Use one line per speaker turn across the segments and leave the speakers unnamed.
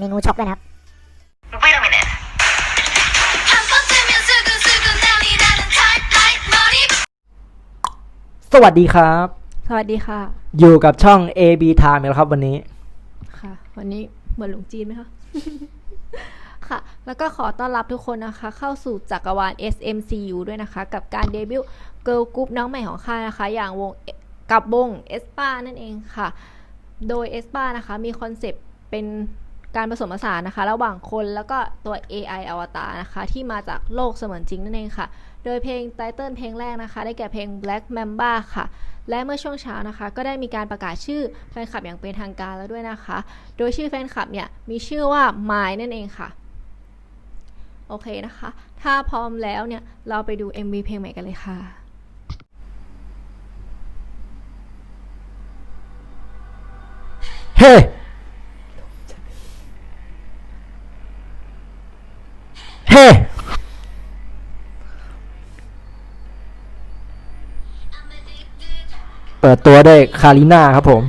มีงูช็อกด้วยนะ
สวัสดีครับ
สวัสดีค่ะ
อยู่กับช่อง AB Time แล้วครับวันนี้
ค่ะ วันนี้เหมือนหลงจีนไหมคะ ค่ะ แล้วก็ขอต้อนรับทุกคนนะคะ เข้าสู่จักรวาล SMCU ด้วยนะคะ กับการเดบิวต์เกิร์ลกรุ๊ปน้องใหม่ของค่ายนะคะ อย่างวงกับวงเอสปานั่นเองค่ะ โดยเอสปานะคะ มีคอนเซปต์เป็น การผสมผสานนะคะ ระหว่างคนแล้วก็ตัว AI อวตารนะคะ ที่มาจากโลกเสมือนจริงนั่นเองค่ะ โดยเพลงไตเติลเพลงแรกนะคะ ได้แก่เพลง Black Mamba ค่ะ และเมื่อช่วงเช้านะคะ ก็ได้มีการประกาศชื่อแฟนคลับอย่างเป็นทางการแล้วด้วยนะคะ โดยชื่อแฟนคลับเนี่ยมีชื่อว่า My นั่นเองค่ะ โอเคนะคะ ถ้าพร้อมแล้วเนี่ยเราไปดู MV เพลงใหม่กันเลยค่ะ
เเฮ้เปิดตัวด้วยคาริน่าครับผม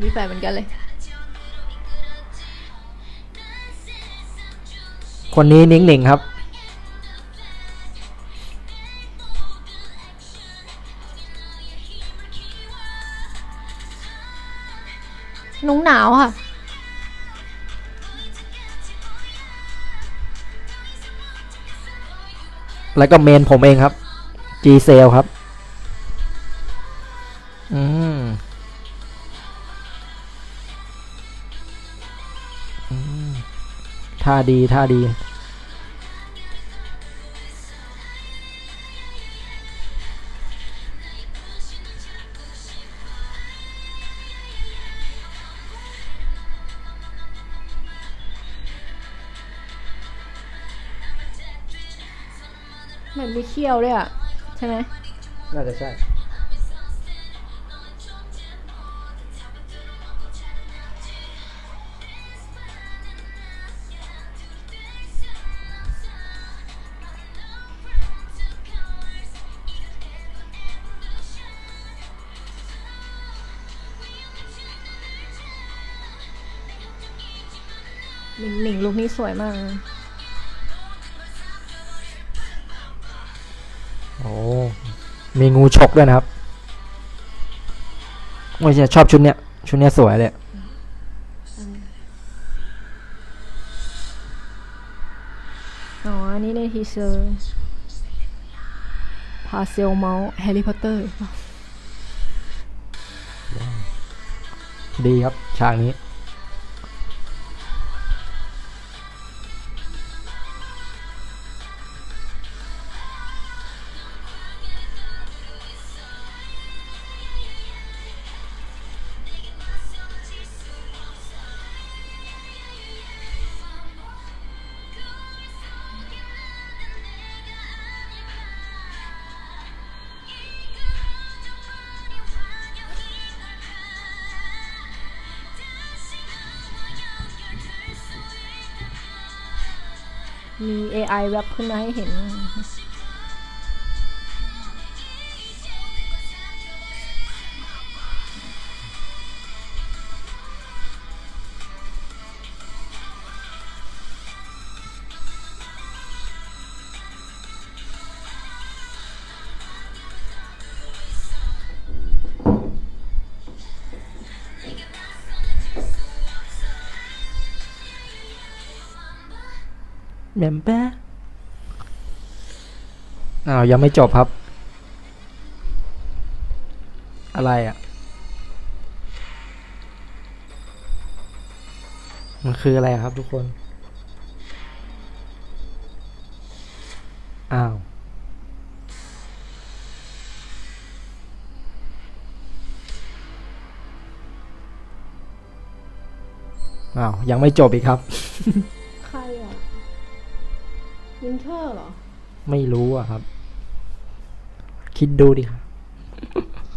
มีแฟนเหมือนกันเลย
คนนี้นิ่งหนิงครับ
นุ้งหนาวค่ะ
แล้วก็เมนผมเองครับ G c e l ครับ อืมท่าดีท่าดี
เหมือนมีเขี้ยวด้วยอะ ใช่ไหม
น่าจะใช่
หนิงหนิงลุคนี้สวยมาก
โอ้มีงูฉกด้วยนะครับไม่ใช่ชอบชุดเนี้ย ชุดเนี้ยสวยเลย
อ๋อ อันนี้ในทีเซอร์พาเซลเมาส์แฮร์รี่พอตเตอร์
ดีครับ ฉากนี้
มี AI แวบขึ้นมาให้เห็น
เมมแปะอ้าวยังไม่จบครับ อะไรอะ มันคืออะไรครับทุกคน อ้าวอ้าวยังไม่จบอีกครับ
วินเทอร์เหรอ
ไม่รู้อะครับ คิดดูดิครับ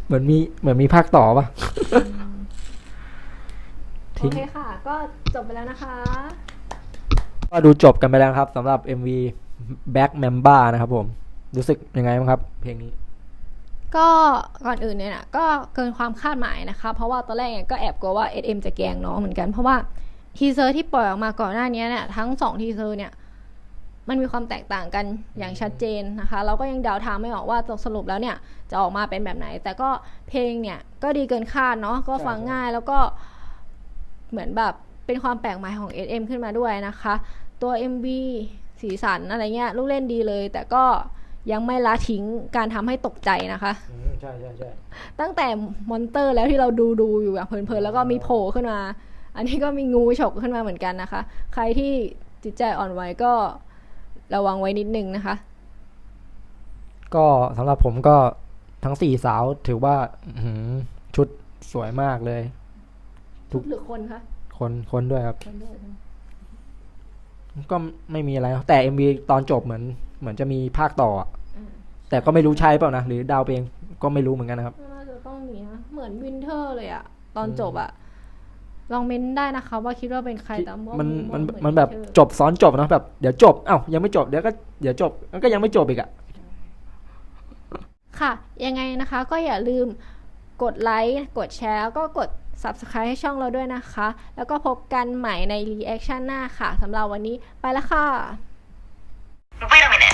เหมือนมีเหมือนมีภาคต่อปะ
โอ
ทิ้ง
เคค่ะ ก็จบไปแล้วนะคะ
ก็ดูจบกันไปแล้วครับสำหรับ MV Back Mamba นะครับผม รู้สึกยังไงบ้างครับ เพลงนี้
ก็ก่อนอื่นเนี่ยนะก็เกินความคาดหมายนะคะ เพราะว่าตอนแรกเนี่ยก็แอบกลัวว่า SM จะแกล้งน้องเหมือนกัน เพราะว่าทีเซอร์ที่ปล่อยออกมาก่อนหน้านี้เนี่ยทั้งสองทีเซอร์เนี่ย มันมีความแตกต่างกันอย่างชัดเจนนะคะ เราก็ยังเดาทางไม่ออกว่าสรุปแล้วเนี่ยจะออกมาเป็นแบบไหน แต่ก็เพลงเนี่ยก็ดีเกินคาดเนาะก็ฟัง
ใช่
ง่ายแล้วก็เหมือนแบบเป็นความแปลกใหม่ของ SM ขึ้นมาด้วยนะคะ ตัว MV สีสันอะไรเงี้ยลูกเล่นดีเลย แต่ก็ยังไม่ละทิ้งการทำให้ตกใจนะคะ
อืมใช่ใช่ใช่
ตั้งแต่มอนเตอร์แล้วที่เราดูดูอยู่อย่างเพลินๆแล้วก็มีโผล่ขึ้นมา อันนี้ก็มีงูฉกขึ้นมาเหมือนกันนะคะ ใครที่จิตใจอ่อนไหวก็ ระวังไว้นิดนึงนะคะ
ก็สำหรับผมก็ทั้งสี่สาวถือว่าอื้อหือชุดสวยมากเลย ทุ
ทุ
ก
กหรือคนคะ
คนคนด้วยครับ
คนด้วย
ก็ไม่มีอะไรนะแต่ MV ตอนจบเหมือน เหมือนจะมีภาคต่ออะ
อืม
แต่ก็ไม่รู้ใช่เปล่านะ หรือดาวไปเองก็ไม่รู้เหมือนกันนะครับ
น่าจะต้องมีนะเหมือนวินเทอร์เลยอะตอนจบอะ ลองเม้นได้นะคะ ว่าคิดว่าเป็นใครแต่ว่า
มัน
ว่า
มัน
เหอ
มันแบบ
Winter
จบซ้อนจบเนอะแบบเดี๋ยวจบเอ้ายังไม่จบเดี๋ยวก็เดี๋ยวจบมันก็ยังไม่จบอีกอะ
ค่ะ ยังไงนะคะก็อย่าลืมกดไลค์กดแชร์แล้วก็กด Subscribe ให้ช่องเราด้วยนะคะ แล้วก็พบกันใหม่ใน Reaction หน้าค่ะสำหรับวันนี้ไปแล้วค่ะ
Wait a minute.